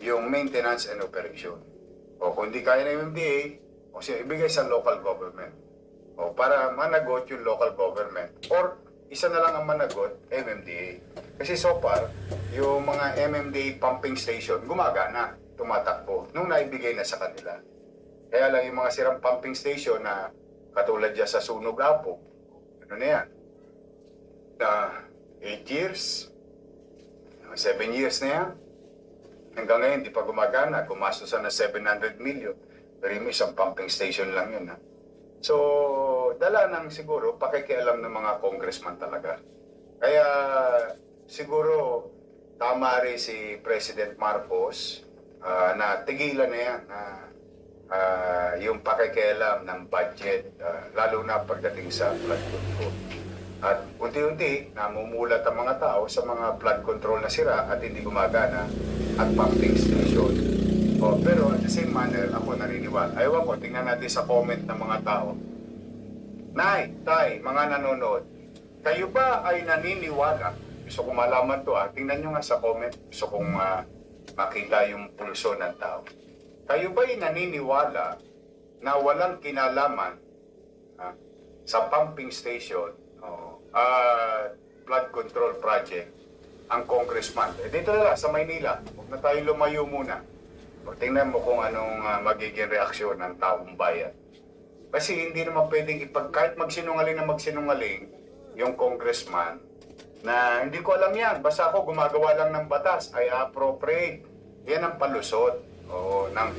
yung maintenance and operation. O kung di kaya ng MMDA, o siya ibigay sa local government. O para managot yung local government. Or isa na lang ang managot, MMDA. Kasi so far, yung mga MMDA pumping station, gumagana, tumatakbo, nung naibigay na sa kanila. Kaya lang yung mga sirang pumping station na katulad dyan sa Sunog Apo, ano na yan? Na 8 years, 7 years na yan. Hanggang ngayon, di pa gumagana. Gumastos na 700 million. Pero yung isang pumping station lang yun. Ha? So, dala ng siguro pakikialam ng mga congressman talaga. Kaya siguro tama rin si President Marcos ah, na tigilan na yan na ah, yung pakikialam ng budget, ah, lalo na pagdating sa flood control. At unti-unti, namumulat ang mga tao sa mga flood control na sira at hindi gumagana at pumping station. Oh, pero at the same manner, ako naniniwala. Ayaw ko, tingnan natin sa comment ng mga tao. Nay, tay, mga nanonood, kayo ba ay naniniwala? Gusto kong malaman to ah. Tingnan nyo nga sa comment. Gusto kong ah, makita yung pulso ng tao. Kayo ba ay naniniwala na walang kinalaman ah, sa pumping station o ah, flood control project ang congressman? Eh, dito na lang, sa Maynila. Huwag na tayo lumayo muna. Tingnan mo kung anong ah, magiging reaksyon ng taong bayan. Kasi hindi naman pwedeng ipag, kahit magsinungaling na magsinungaling, yung congressman, na hindi ko alam yan, basta ako gumagawa lang ng batas, ay appropriate. Yan ang palusot o, ng congressman.